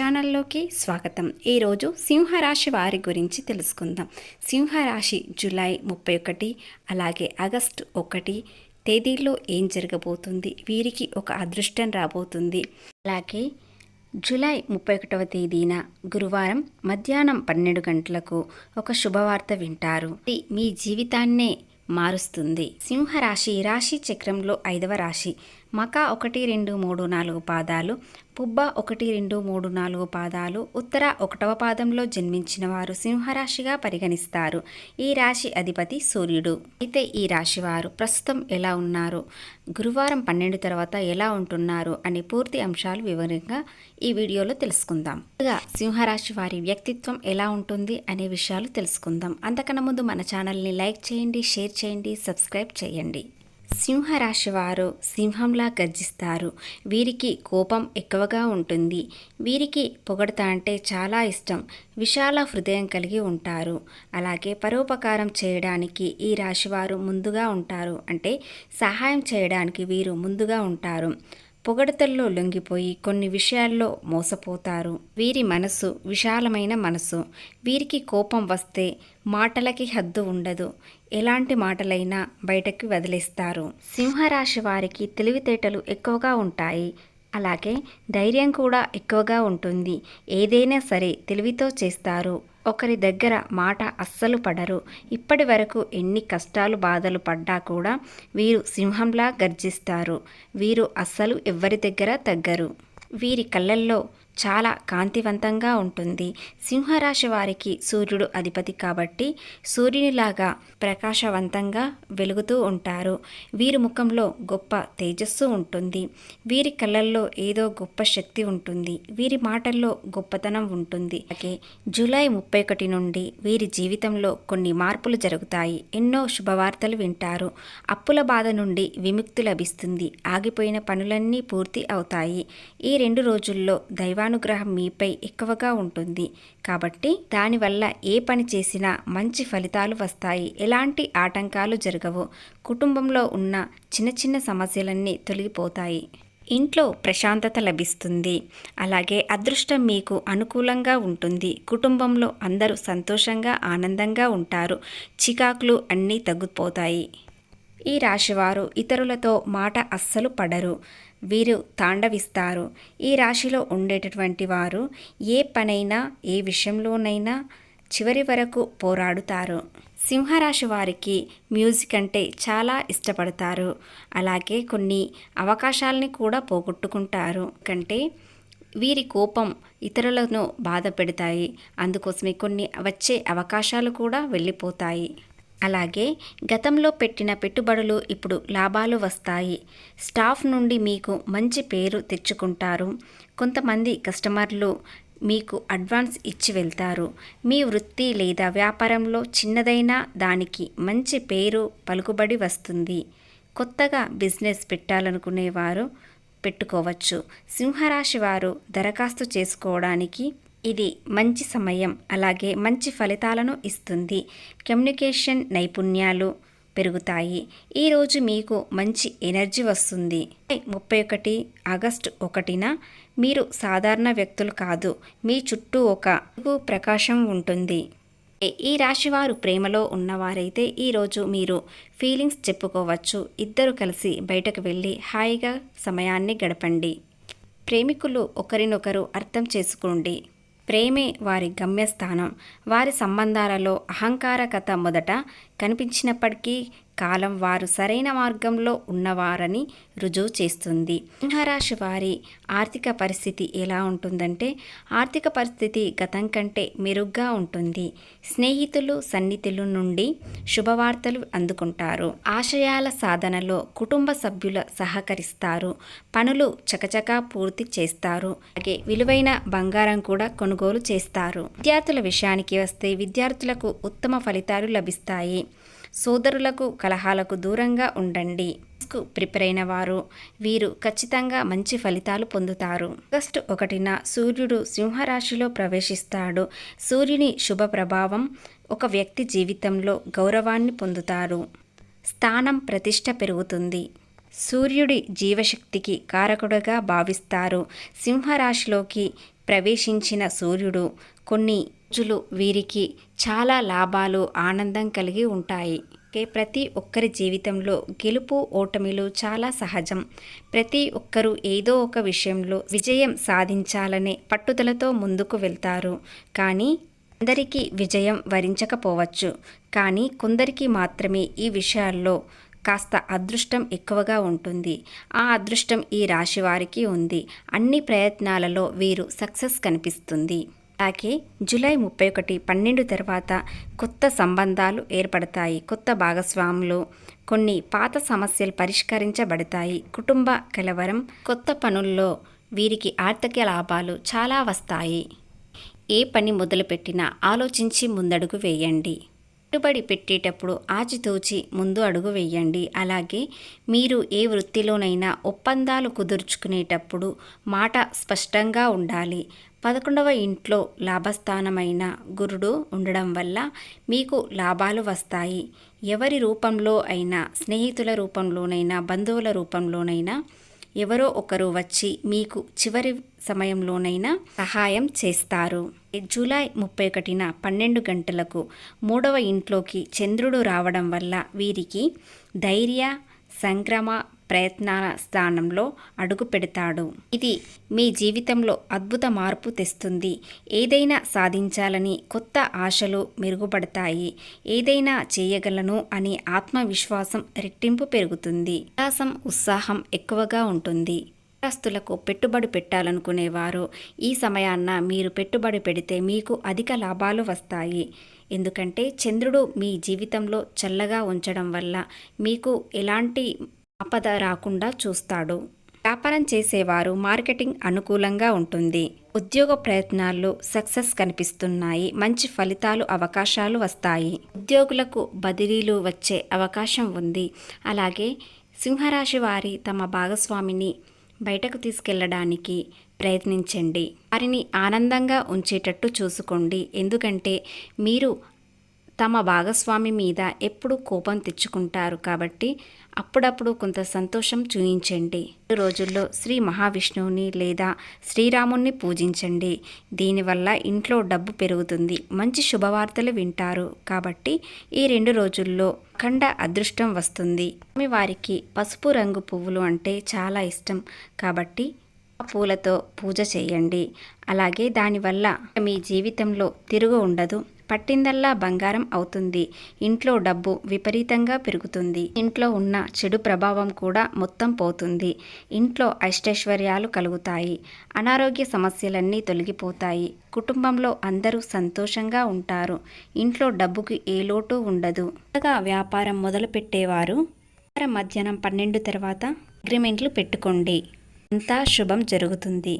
ఛానల్లోకి స్వాగతం. ఈరోజు సింహరాశి వారి గురించి తెలుసుకుందాం. సింహరాశి జూలై ముప్పై ఒకటి అలాగే ఆగస్టు ఒకటి తేదీల్లో ఏం జరగబోతుంది? వీరికి ఒక అదృష్టం రాబోతుంది. అలాగే జూలై ముప్పై ఒకటవ తేదీన గురువారం మధ్యాహ్నం పన్నెండు గంటలకు ఒక శుభవార్త వింటారు. మీ జీవితాన్నే మారుస్తుంది. సింహరాశి రాశి చక్రంలో ఐదవ రాశి. మక ఒకటి రెండు మూడు నాలుగు పాదాలు పుబ్బ ఒకటి రెండు మూడు నాలుగు పాదాలు ఉత్తర ఒకటవ పాదంలో జన్మించిన వారు సింహరాశిగా పరిగణిస్తారు. ఈ రాశి అధిపతి సూర్యుడు. అయితే ఈ రాశి వారు ప్రస్తుతం ఎలా ఉన్నారు? గురువారం పన్నెండు తర్వాత ఎలా ఉంటున్నారు? అనే పూర్తి అంశాలు వివరంగా ఈ వీడియోలో తెలుసుకుందాం. ముందుగా సింహరాశి వారి వ్యక్తిత్వం ఎలా ఉంటుంది అనే విషయాలు తెలుసుకుందాం. అంతకన్నా ముందు మన ఛానల్ని లైక్ చేయండి షేర్ చేయండి సబ్స్క్రైబ్ చేయండి. సింహరాశి వారు సింహంలా గర్జిస్తారు. వీరికి కోపం ఎక్కువగా ఉంటుంది. వీరికి పొగడత అంటే చాలా ఇష్టం. విశాల హృదయం కలిగి ఉంటారు. అలాగే పరోపకారం చేయడానికి ఈ రాశివారు ముందుగా ఉంటారు. అంటే సహాయం చేయడానికి వీరు ముందుగా ఉంటారు. పొగడతల్లో లొంగిపోయి కొన్ని విషయాల్లో మోసపోతారు. వీరి మనసు విశాలమైన మనసు. వీరికి కోపం వస్తే మాటలకి హద్దు ఉండదు. ఎలాంటి మాటలైనా బయటకు వదిలేస్తారు. సింహరాశి వారికి తెలివితేటలు ఎక్కువగా ఉంటాయి. అలాగే ధైర్యం కూడా ఎక్కువగా ఉంటుంది. ఏదైనా సరే తెలివితో చేస్తారు. ఒకరి దగ్గర మాట అస్సలు పడరు. ఇప్పటి వరకు ఎన్ని కష్టాలు బాధలు పడ్డా కూడా వీరు సింహంలా గర్జిస్తారు. వీరు అస్సలు ఎవ్వరి దగ్గర తగ్గరు. వీరి కళ్ళల్లో చాలా కాంతివంతంగా ఉంటుంది. సింహరాశి వారికి సూర్యుడు అధిపతి కాబట్టి సూర్యునిలాగా ప్రకాశవంతంగా వెలుగుతూ ఉంటారు. వీరి ముఖంలో గొప్ప తేజస్సు ఉంటుంది. వీరి కళ్ళల్లో ఏదో గొప్ప శక్తి ఉంటుంది. వీరి మాటల్లో గొప్పతనం ఉంటుంది. అలాగే జూలై ముప్పై ఒకటి నుండి వీరి జీవితంలో కొన్ని మార్పులు జరుగుతాయి. ఎన్నో శుభవార్తలు వింటారు. అప్పుల బాధ నుండి విముక్తి లభిస్తుంది. ఆగిపోయిన పనులన్నీ పూర్తి అవుతాయి. ఈ రెండు రోజుల్లో దైవ దైవానుగ్రహం మీపై ఎక్కువగా ఉంటుంది. కాబట్టి దానివల్ల ఏ పని చేసినా మంచి ఫలితాలు వస్తాయి. ఎలాంటి ఆటంకాలు జరగవు. కుటుంబంలో ఉన్న చిన్న చిన్న సమస్యలన్నీ తొలగిపోతాయి. ఇంట్లో ప్రశాంతత లభిస్తుంది. అలాగే అదృష్టం మీకు అనుకూలంగా ఉంటుంది. కుటుంబంలో అందరూ సంతోషంగా ఆనందంగా ఉంటారు. చికాకులు అన్నీ తగ్గిపోతాయి. ఈ రాశివారు ఇతరులతో మాట అస్సలు పడరు. వీరు తాండవిస్తారు. ఈ రాశిలో ఉండేటటువంటి వారు ఏ పనైనా ఏ విషయంలోనైనా చివరి వరకు పోరాడుతారు. సింహరాశి వారికి మ్యూజిక్ అంటే చాలా ఇష్టపడతారు. అలాగే కొన్ని అవకాశాలని కూడా పోగొట్టుకుంటారు. కంటే వీరి కోపం ఇతరులను బాధ పెడతాయి. అందుకోసమే కొన్ని వచ్చే అవకాశాలు కూడా వెళ్ళిపోతాయి. అలాగే గతంలో పెట్టిన పెట్టుబడులు ఇప్పుడు లాభాలు వస్తాయి. స్టాఫ్ నుండి మీకు మంచి పేరు తెచ్చుకుంటారు. కొంతమంది కస్టమర్లు మీకు అడ్వాన్స్ ఇచ్చి వెళ్తారు. మీ వృత్తి లేదా వ్యాపారంలో చిన్నదైనా దానికి మంచి పేరు పలుకుబడి వస్తుంది. కొత్తగా బిజినెస్ పెట్టాలనుకునేవారు పెట్టుకోవచ్చు. సింహరాశి వారు దరఖాస్తు చేసుకోవడానికి ఇది మంచి సమయం అలాగే మంచి ఫలితాలను ఇస్తుంది. కమ్యూనికేషన్ నైపుణ్యాలు పెరుగుతాయి. ఈరోజు మీకు మంచి ఎనర్జీ వస్తుంది. ముప్పై ఒకటి ఆగస్టు ఒకటిన మీరు సాధారణ వ్యక్తులు కాదు మీ చుట్టూ ఒక ప్రకాశం ఉంటుంది. ఈ రాశివారు ప్రేమలో ఉన్నవారైతే ఈరోజు మీరు ఫీలింగ్స్ చెప్పుకోవచ్చు. ఇద్దరు కలిసి బయటకు వెళ్ళి హాయిగా సమయాన్ని గడపండి. ప్రేమికులు ఒకరినొకరు అర్థం చేసుకోండి. ప్రేమే వారి గమ్యస్థానం. వారి సంబంధాలలో అహంకారకత మొదట కనిపించినప్పటికీ కాలం వారు సరైన మార్గంలో ఉన్నవారని రుజువు చేస్తుంది. సింహరాశి వారి ఆర్థిక పరిస్థితి ఎలా ఉంటుందంటే ఆర్థిక పరిస్థితి గతం కంటే మెరుగ్గా ఉంటుంది. స్నేహితులు సన్నిహితుల నుండి శుభవార్తలు అందుకుంటారు. ఆశయాల సాధనలో కుటుంబ సభ్యుల సహకరిస్తారు. పనులు చకచకా పూర్తి చేస్తారు. అలాగే విలువైన బంగారం కూడా కొనుగోలు చేస్తారు. విద్యార్థుల విషయానికి వస్తే విద్యార్థులకు ఉత్తమ ఫలితాలు లభిస్తాయి. సోదరులకు కలహాలకు దూరంగా ఉండండి. ప్రిపేర్ అయిన వారు వీరు ఖచ్చితంగా మంచి ఫలితాలు పొందుతారు. ఆగస్టు ఒకటిన సూర్యుడు సింహరాశిలో ప్రవేశిస్తాడు. సూర్యుని శుభ ప్రభావం ఒక వ్యక్తి జీవితంలో గౌరవాన్ని పొందుతారు. స్థానం ప్రతిష్ట పెరుగుతుంది. సూర్యుడి జీవశక్తికి కారకుడుగా భావిస్తారు. సింహరాశిలోకి ప్రవేశించిన సూర్యుడు కొన్ని రోజులు వీరికి చాలా లాభాలు ఆనందం కలిగి ఉంటాయి. ప్రతి ఒక్కరి జీవితంలో గెలుపు ఓటమిలు చాలా సహజం. ప్రతి ఒక్కరూ ఏదో ఒక విషయంలో విజయం సాధించాలనే పట్టుదలతో ముందుకు వెళ్తారు. కానీ అందరికీ విజయం వరించకపోవచ్చు. కానీ కొందరికి మాత్రమే ఈ విషయాల్లో కాస్త అదృష్టం ఎక్కువగా ఉంటుంది. ఆ అదృష్టం ఈ రాశి వారికి ఉంది. అన్ని ప్రయత్నాలలో వీరు సక్సెస్ కనిపిస్తుంది. అలాగే జూలై ముప్పై ఒకటి పన్నెండు తర్వాత కొత్త సంబంధాలు ఏర్పడతాయి. కొత్త భాగస్వాములు కొన్ని పాత సమస్యలు పరిష్కరించబడతాయి. కుటుంబ కలవరం కొత్త పనుల్లో వీరికి ఆర్థిక లాభాలు చాలా వస్తాయి. ఏ పని మొదలుపెట్టినా ఆలోచించి ముందడుగు వేయండి. పెట్టుబడి పెట్టేటప్పుడు ఆచితూచి ముందు అడుగు వేయండి. అలాగే మీరు ఏ వృత్తిలోనైనా ఒప్పందాలు కుదుర్చుకునేటప్పుడు మాట స్పష్టంగా ఉండాలి. పదకొండవ ఇంట్లో లాభస్థానమైన గురుడు ఉండడం వల్ల మీకు లాభాలు వస్తాయి. ఎవరి రూపంలో అయినా స్నేహితుల రూపంలోనైనా బంధువుల రూపంలోనైనా ఎవరో ఒకరు వచ్చి మీకు చివరి సమయంలోనైనా సహాయం చేస్తారు. జూలై ముప్పై ఒకటిన పన్నెండు గంటలకు మూడవ ఇంట్లోకి చంద్రుడు రావడం వల్ల వీరికి ధైర్య సంక్రమ ప్రయత్నాల స్థానంలో అడుగు పెడతాడు. ఇది మీ జీవితంలో అద్భుత మార్పు తెస్తుంది. ఏదైనా సాధించాలని కొత్త ఆశలు మెరుగుపడతాయి. ఏదైనా చేయగలను అనే ఆత్మవిశ్వాసం రెట్టింపు పెరుగుతుంది. ఉల్లాసం ఉత్సాహం ఎక్కువగా ఉంటుంది. ఆస్తులకు పెట్టుబడి పెట్టాలనుకునేవారు ఈ సమయాన్న మీరు పెట్టుబడి పెడితే మీకు అధిక లాభాలు వస్తాయి. ఎందుకంటే చంద్రుడు మీ జీవితంలో చల్లగా ఉంచడం వల్ల మీకు ఎలాంటి ఆపద రాకుండా చూస్తాడు. వ్యాపారం చేసేవారు మార్కెటింగ్ అనుకూలంగా ఉంటుంది. ఉద్యోగ ప్రయత్నాల్లో సక్సెస్ కనిపిస్తున్నాయి. మంచి ఫలితాలు అవకాశాలు వస్తాయి. ఉద్యోగులకు బదిలీలు వచ్చే అవకాశం ఉంది. అలాగే సింహరాశి వారి తమ భాగస్వామిని బయటకు తీసుకెళ్ళడానికి ప్రయత్నించండి. వారిని ఆనందంగా ఉంచేటట్టు చూసుకోండి. ఎందుకంటే మీరు తమ భాగస్వామి మీద ఎప్పుడు కోపం తెచ్చుకుంటారు కాబట్టి అప్పుడప్పుడు కొంత సంతోషం చూయించండి రోజుల్లో శ్రీ మహావిష్ణువుని లేదా శ్రీరాముణ్ణి పూజించండి. దీనివల్ల ఇంట్లో డబ్బు పెరుగుతుంది. మంచి శుభవార్తలు వింటారు. కాబట్టి ఈ రెండు రోజుల్లో ఖండ అదృష్టం వస్తుంది. స్వామి వారికి పసుపు రంగు పువ్వులు అంటే చాలా ఇష్టం. కాబట్టి ఆ పూలతో పూజ చేయండి. అలాగే దానివల్ల మీ జీవితంలో తిరుగు ఉండదు. పట్టిందల్లా బంగారం అవుతుంది. ఇంట్లో డబ్బు విపరీతంగా పెరుగుతుంది. ఇంట్లో ఉన్న చెడు ప్రభావం కూడా మొత్తం పోతుంది. ఇంట్లో అష్టైశ్వర్యాలు కలుగుతాయి. అనారోగ్య సమస్యలన్నీ తొలగిపోతాయి. కుటుంబంలో అందరూ సంతోషంగా ఉంటారు. ఇంట్లో డబ్బుకి ఏ లోటు ఉండదు. కొత్తగా వ్యాపారం మొదలుపెట్టేవారు. మధ్యాహ్నం పన్నెండు తర్వాత అగ్రిమెంట్లు పెట్టుకోండి. అంతా శుభం జరుగుతుంది.